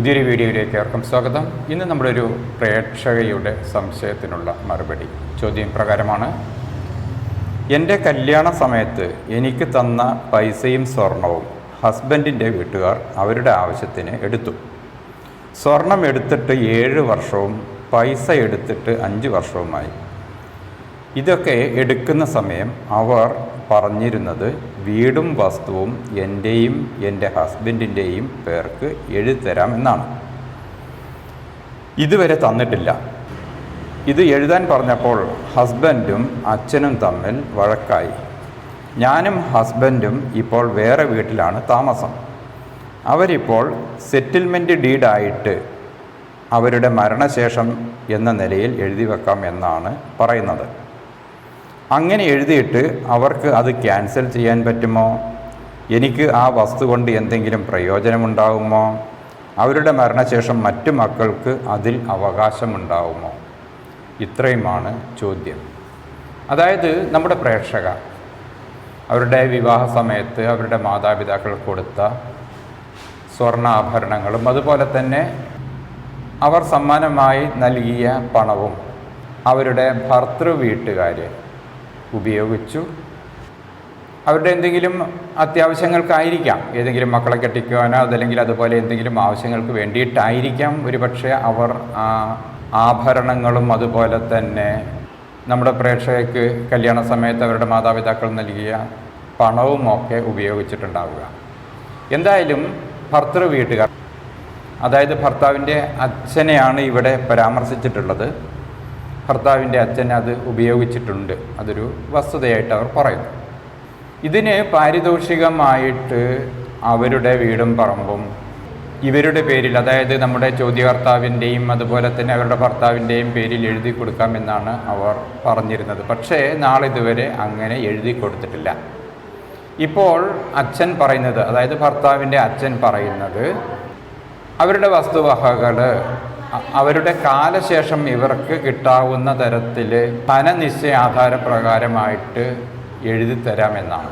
പുതിയൊരു വീഡിയോയിലേക്ക് ഏർക്കും സ്വാഗതം. ഇന്ന് നമ്മുടെ ഒരു പ്രേക്ഷകയുടെ സംശയത്തിനുള്ള മറുപടി ചോദ്യം പ്രകാരമാണ്. എന്റെ കല്യാണ സമയത്ത് എനിക്ക് തന്ന പൈസയും സ്വർണവും ഹസ്ബൻഡിന്റെ വീട്ടുകാർ അവരുടെ ആവശ്യത്തിന് എടുത്തു. സ്വർണം എടുത്തിട്ട് ഏഴ് വർഷവും പൈസ എടുത്തിട്ട് അഞ്ച് വർഷവുമായി. ഇതൊക്കെ എടുക്കുന്ന സമയം അവർ പറഞ്ഞിരുന്നത് വീടും വസ്തുവും എന്റെയും എന്റെ ഹസ്ബൻഡിന്റെയും പേർക്ക് എഴുതിത്തരാം എന്നാണ്. ഇതുവരെ തന്നിട്ടില്ല. ഇത് എഴുതാൻ പറഞ്ഞപ്പോൾ ഹസ്ബൻഡും അച്ഛനും തമ്മിൽ വഴക്കായി. ഞാനും ഹസ്ബൻഡും ഇപ്പോൾ വേറെ വീട്ടിലാണ് താമസം. അവരിപ്പോൾ സെറ്റിൽമെന്റ് ഡീഡായിട്ട് അവരുടെ മരണശേഷം എന്ന നിലയിൽ എഴുതി വെക്കാം എന്നാണ് പറയുന്നത്. അങ്ങനെ എഴുതിയിട്ട് അവർക്ക് അത് ക്യാൻസൽ ചെയ്യാൻ പറ്റുമോ? എനിക്ക് ആ വസ്തു കൊണ്ട് എന്തെങ്കിലും പ്രയോജനമുണ്ടാകുമോ അവരുടെ മരണശേഷം മറ്റു മക്കൾക്ക് അതിൽ അവകാശമുണ്ടാകുമോ ഇത്രയുമാണ് ചോദ്യം. അതായത് നമ്മുടെ പ്രേക്ഷക അവരുടെ വിവാഹ സമയത്ത് അവരുടെ മാതാപിതാക്കൾ കൊടുത്ത സ്വർണാഭരണങ്ങളും അതുപോലെ തന്നെ അവർ സമ്മാനമായി നൽകിയ പണവും അവരുടെ ഭർത്തൃ വീട്ടുകാർ ഉപയോഗിച്ചു. അവരുടെ എന്തെങ്കിലും അത്യാവശ്യങ്ങൾക്കായിരിക്കാം. ഏതെങ്കിലും മക്കളെ കെട്ടിക്കുവാനോ അതല്ലെങ്കിൽ അതുപോലെ എന്തെങ്കിലും ആവശ്യങ്ങൾക്ക് വേണ്ടിയിട്ടായിരിക്കാം. ഒരുപക്ഷെ അവർ ആ ആഭരണങ്ങളും അതുപോലെ തന്നെ നമ്മുടെ പ്രേക്ഷകർക്ക് കല്യാണ സമയത്ത് അവരുടെ മാതാപിതാക്കൾ നൽകിയ പണവും ഒക്കെ ഉപയോഗിച്ചിട്ടുണ്ടാവുക. എന്തായാലും ഭർത്തൃ വീട്ടുകാർ അതായത് ഭർത്താവിന്റെ അച്ഛനെയാണ് ഇവിടെ പരാമർശിച്ചിട്ടുള്ളത്. ഭർത്താവിന്റെ അച്ഛൻ അത് ഉപയോഗിച്ചിട്ടുണ്ട്. അതൊരു വസ്തുതയായിട്ട് അവർ പറയുന്നു. ഇതിന് പാരിതോഷികമായിട്ട് അവരുടെ വീടും പറമ്പും ഇവരുടെ പേരിൽ അതായത് നമ്മുടെ ചോദ്യകർത്താവിന്റെയും അതുപോലെ തന്നെ അവരുടെ ഭർത്താവിന്റെയും പേരിൽ എഴുതി കൊടുക്കാമെന്നാണ് അവർ പറഞ്ഞിരുന്നത്. പക്ഷേ നാളിതുവരെ അങ്ങനെ എഴുതി കൊടുത്തിട്ടില്ല. ഇപ്പോൾ അച്ഛൻ പറയുന്നത് അതായത് ഭർത്താവിന്റെ അച്ഛൻ പറയുന്നത് അവരുടെ വസ്തുവകകൾ അവരുടെ കാലശേഷം ഇവർക്ക് കിട്ടാവുന്ന തരത്തിൽ ധനനിശ്ചയ ആധാരപ്രകാരമായിട്ട് എഴുതി തരാമെന്നാണ്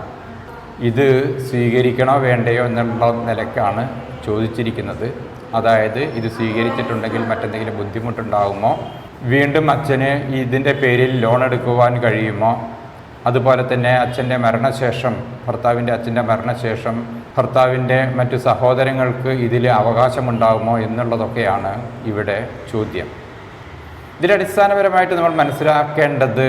ഇത് സ്വീകരിക്കണോ വേണ്ടയോ എന്നുള്ള നിലക്കാണ് ചോദിച്ചിരിക്കുന്നത്. അതായത് ഇത് സ്വീകരിച്ചിട്ടുണ്ടെങ്കിൽ മറ്റെന്തെങ്കിലും ബുദ്ധിമുട്ടുണ്ടാകുമോ വീണ്ടും അച്ഛന് ഇതിന്റെ പേരിൽ ലോൺ എടുക്കുവാൻ കഴിയുമോ? അതുപോലെ തന്നെ അച്ഛന്റെ മരണശേഷം ഭർത്താവിന്റെ അച്ഛന്റെ മരണശേഷം ഭർത്താവിന്റെ മറ്റു സഹോദരങ്ങൾക്ക് ഇതിൽ അവകാശമുണ്ടാകുമോ എന്നുള്ളതൊക്കെയാണ് ഇവിടെ ചോദ്യം. ഇതിലടിസ്ഥാനപരമായിട്ട് നമ്മൾ മനസ്സിലാക്കേണ്ടത്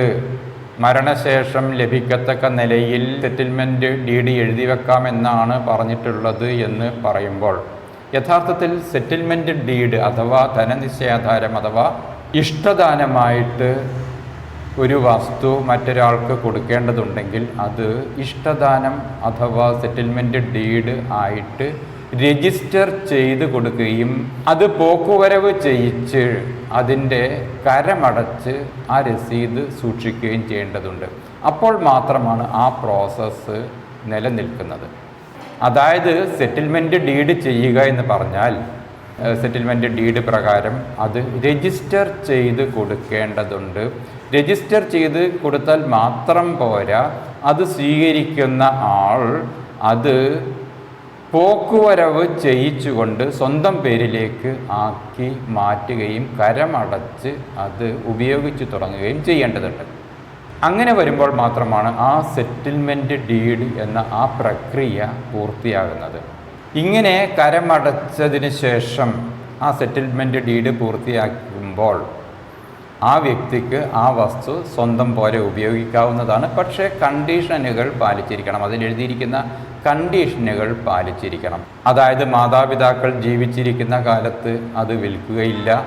മരണശേഷം ലഭിക്കത്തക്ക നിലയിൽ സെറ്റിൽമെന്റ് ഡി ഡി എഴുതി വെക്കാമെന്നാണ് പറഞ്ഞിട്ടുള്ളത് എന്ന് പറയുമ്പോൾ യഥാർത്ഥത്തിൽ സെറ്റിൽമെന്റ് ഡീഡ് അഥവാ ധനനിശ്ചയാധാരം അഥവാ ഇഷ്ടദാനമായിട്ട് ഒരു വസ്തു മറ്റൊരാൾക്ക് കൊടുക്കേണ്ടതുണ്ടെങ്കിൽ അത് ഇഷ്ടദാനം അഥവാ സെറ്റിൽമെന്റ് ഡീഡ് ആയിട്ട് രജിസ്റ്റർ ചെയ്ത് കൊടുക്കുകയും അത് പോക്കുവരവ് ചെയ്യിച്ച് അതിന്റെ കരമടച്ച് ആ രസീത് സൂക്ഷിക്കുകയും ചെയ്യേണ്ടതുണ്ട്. അപ്പോൾ മാത്രമാണ് ആ പ്രോസസ്സ് നിലനിൽക്കുന്നത്. അതായത് സെറ്റിൽമെന്റ് ഡീഡ് ചെയ്യുക എന്ന് പറഞ്ഞാൽ സെറ്റിൽമെന്റ് ഡീഡ് പ്രകാരം അത് രജിസ്റ്റർ ചെയ്ത് കൊടുക്കേണ്ടതുണ്ട്. രജിസ്റ്റർ ചെയ്ത് കൊടുത്താൽ മാത്രം പോരാ. അത് സ്വീകരിക്കുന്ന ആൾ അത് പോക്കുവരവ് ചെയ്യിച്ചുകൊണ്ട് സ്വന്തം പേരിലേക്ക് ആക്കി മാറ്റുകയും കരമടച്ച് അത് ഉപയോഗിച്ച് തുടങ്ങുകയും ചെയ്യേണ്ടതുണ്ട്. അങ്ങനെ വരുമ്പോൾ മാത്രമാണ് ആ സെറ്റിൽമെന്റ് ഡീഡ് എന്ന ആ പ്രക്രിയ പൂർത്തിയാകുന്നത്. ഇങ്ങനെ കരമടച്ചതിന് ശേഷം ആ സെറ്റിൽമെന്റ് ഡീഡ് പൂർത്തിയാക്കുമ്പോൾ ആ വ്യക്തിക്ക് ആ വസ്തു സ്വന്തം പോലെ ഉപയോഗിക്കാവുന്നതാണ്. പക്ഷേ കണ്ടീഷനുകൾ പാലിച്ചിരിക്കണം. അതിലെഴുതിയിരിക്കുന്ന കണ്ടീഷനുകൾ പാലിച്ചിരിക്കണം. അതായത് മാതാപിതാക്കൾ ജീവിച്ചിരിക്കുന്ന കാലത്ത് അത് വിൽക്കുകയില്ല.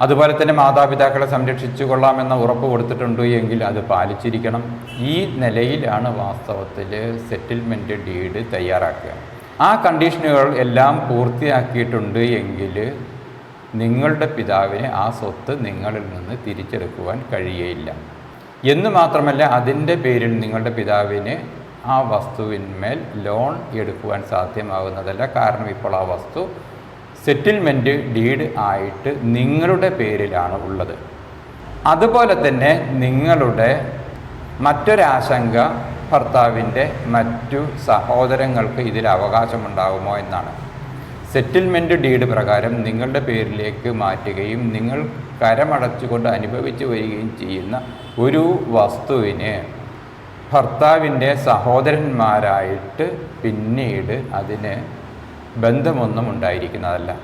അതുപോലെ തന്നെ മാതാപിതാക്കളെ സംരക്ഷിച്ചു കൊള്ളാമെന്ന ഉറപ്പ് കൊടുത്തിട്ടുണ്ട് എങ്കിൽ അത് പാലിച്ചിരിക്കണം. ഈ നിലയിലാണ് വാസ്തവത്തിൽ സെറ്റിൽമെന്റ് ഡീഡ് തയ്യാറാക്കുക. ആ കണ്ടീഷനുകൾ എല്ലാം പൂർത്തിയാക്കിയിട്ടുണ്ട് എങ്കിൽ നിങ്ങളുടെ പിതാവിന് ആ സ്വത്ത് നിങ്ങളിൽ നിന്ന് തിരിച്ചെടുക്കുവാൻ കഴിയയില്ല. എന്ന് മാത്രമല്ല അതിന്റെ പേരിൽ നിങ്ങളുടെ പിതാവിന് ആ വസ്തുവിന്മേൽ ലോൺ എടുക്കുവാൻ സാധ്യമാകുന്നതല്ല. കാരണം ഇപ്പോൾ ആ വസ്തു സെറ്റിൽമെന്റ് ഡീഡ് ആയിട്ട് നിങ്ങളുടെ പേരിലാണ് ഉള്ളത്. അതുപോലെ തന്നെ നിങ്ങളുടെ മറ്റൊരാശങ്ക ഭർത്താവിന്റെ മറ്റു സഹോദരങ്ങൾക്ക് ഇതിൽ അവകാശമുണ്ടാകുമോ എന്നാണ്. സെറ്റിൽമെന്റ് ഡീഡ് പ്രകാരം നിങ്ങളുടെ പേരിലേക്ക് മാറ്റുകയും നിങ്ങൾ കരമടച്ചുകൊണ്ട് അനുഭവിച്ചു വരികയും ചെയ്യുന്ന ഒരു വസ്തുവിന് ഭർത്താവിന്റെ സഹോദരന്മാരായിട്ട് പിന്നീട് അതിന് ബന്ധമൊന്നും ഉണ്ടായിരിക്കുന്നതല്ല.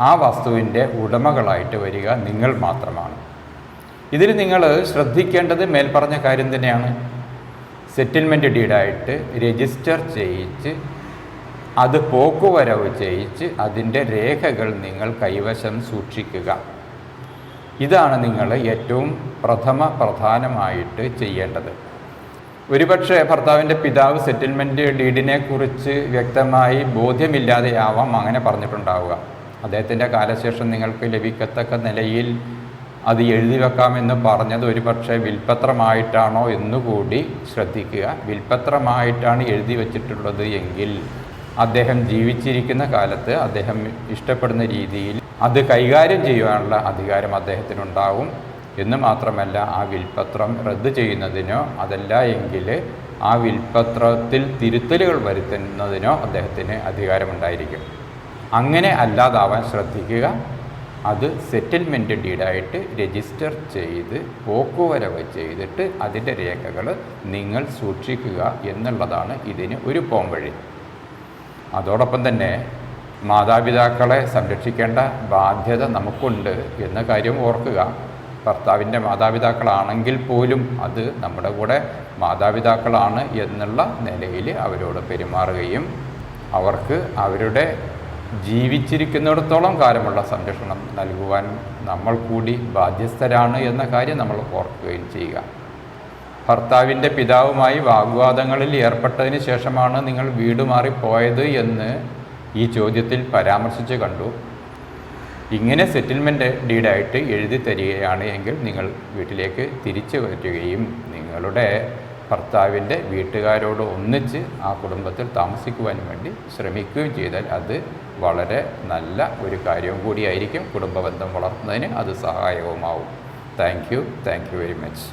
ആ വസ്തുവിന്റെ ഉടമകളായിട്ട് വരിക നിങ്ങൾ മാത്രമാണ്. ഇതിൽ നിങ്ങൾ ശ്രദ്ധിക്കേണ്ടത് മേൽപ്പറഞ്ഞ കാര്യം തന്നെയാണ്. സെറ്റിൽമെന്റ് ഡീഡായിട്ട് രജിസ്റ്റർ ചെയ്യിച്ച് അത് പോക്കുവരവ് ചെയ്യിച്ച് അതിന്റെ രേഖകൾ നിങ്ങൾ കൈവശം സൂക്ഷിക്കുക. ഇതാണ് നിങ്ങൾ ഏറ്റവും പ്രഥമ പ്രധാനമായിട്ട് ചെയ്യേണ്ടത്. ഒരുപക്ഷെ ഭർത്താവിന്റെ പിതാവ് സെറ്റിൽമെന്റ് ഡീഡിനെ കുറിച്ച് വ്യക്തമായി ബോധ്യമില്ലാതെയാവാം അങ്ങനെ പറഞ്ഞിട്ടുണ്ടാവുക. അദ്ദേഹത്തിന്റെ കാലശേഷം നിങ്ങൾക്ക് ലഭിക്കത്തക്ക നിലയിൽ അത് എഴുതി വെക്കാമെന്ന് പറഞ്ഞത് ഒരു പക്ഷേ വിൽപ്പത്രമായിട്ടാണോ എന്നുകൂടി ശ്രദ്ധിക്കുക. വിൽപ്പത്രമായിട്ടാണ് എഴുതി വച്ചിട്ടുള്ളത് എങ്കിൽ അദ്ദേഹം ജീവിച്ചിരിക്കുന്ന കാലത്ത് അദ്ദേഹം ഇഷ്ടപ്പെടുന്ന രീതിയിൽ അത് കൈകാര്യം ചെയ്യുവാനുള്ള അധികാരം അദ്ദേഹത്തിനുണ്ടാവും. എന്ന് മാത്രമല്ല ആ വിൽപ്പത്രം റദ്ദ് ചെയ്യുന്നതിനോ അതല്ല എങ്കിൽ ആ വിൽപ്പത്രത്തിൽ തിരുത്തലുകൾ വരുത്തുന്നതിനോ അദ്ദേഹത്തിന് അധികാരമുണ്ടായിരിക്കും. അങ്ങനെ അല്ലാതാവാൻ ശ്രദ്ധിക്കുക. അത് സെറ്റിൽമെന്റ് ഡീഡായിട്ട് രജിസ്റ്റർ ചെയ്ത് പോക്കുവരവ് ചെയ്തിട്ട് അതിന്റെ രേഖകൾ നിങ്ങൾ സൂക്ഷിക്കുക എന്നുള്ളതാണ് ഇതിന് ഒരു പോംവഴി അതോടൊപ്പം തന്നെ മാതാപിതാക്കളെ സംരക്ഷിക്കേണ്ട ബാധ്യത നമുക്കുണ്ട് എന്ന കാര്യം ഓർക്കുക. ഭർത്താവിന്റെ മാതാപിതാക്കളാണെങ്കിൽ പോലും അത് നമ്മുടെ കൂടെ മാതാപിതാക്കളാണ് എന്നുള്ള നിലയിൽ അവരോട് പെരുമാറുകയും അവർക്ക് അവരുടെ ജീവിച്ചിരിക്കുന്നിടത്തോളം കാലമുള്ള സംരക്ഷണം നൽകുവാൻ നമ്മൾ കൂടി ബാധ്യസ്ഥരാണ് എന്ന കാര്യം നമ്മൾ ഓർക്കുകയും ചെയ്യുക. ഭർത്താവിന്റെ പിതാവുമായി വാഗ്വാദങ്ങളിൽ ഏർപ്പെട്ടതിന് ശേഷമാണ് നിങ്ങൾ വീട് മാറിപ്പോയത് എന്ന് ഈ ചോദ്യത്തിൽ പരാമർശിച്ച് കണ്ടു. ഇങ്ങനെ സെറ്റിൽമെന്റ് ഡീഡായിട്ട് എഴുതി തരികയാണ് എങ്കിൽ നിങ്ങൾ വീട്ടിലേക്ക് തിരിച്ചു വരികയും നിങ്ങളുടെ ഭർത്താവിന്റെ വീട്ടുകാരോട് ഒന്നിച്ച് ആ കുടുംബത്തിൽ താമസിക്കുവാൻ വേണ്ടി ശ്രമിക്കുകയും ചെയ്താൽ അത് വളരെ നല്ല ഒരു കാര്യവും കൂടിയായിരിക്കും കുടുംബബന്ധം വളർത്തുന്നതിന് അത് സഹായകവുമാവും thank you thank you very much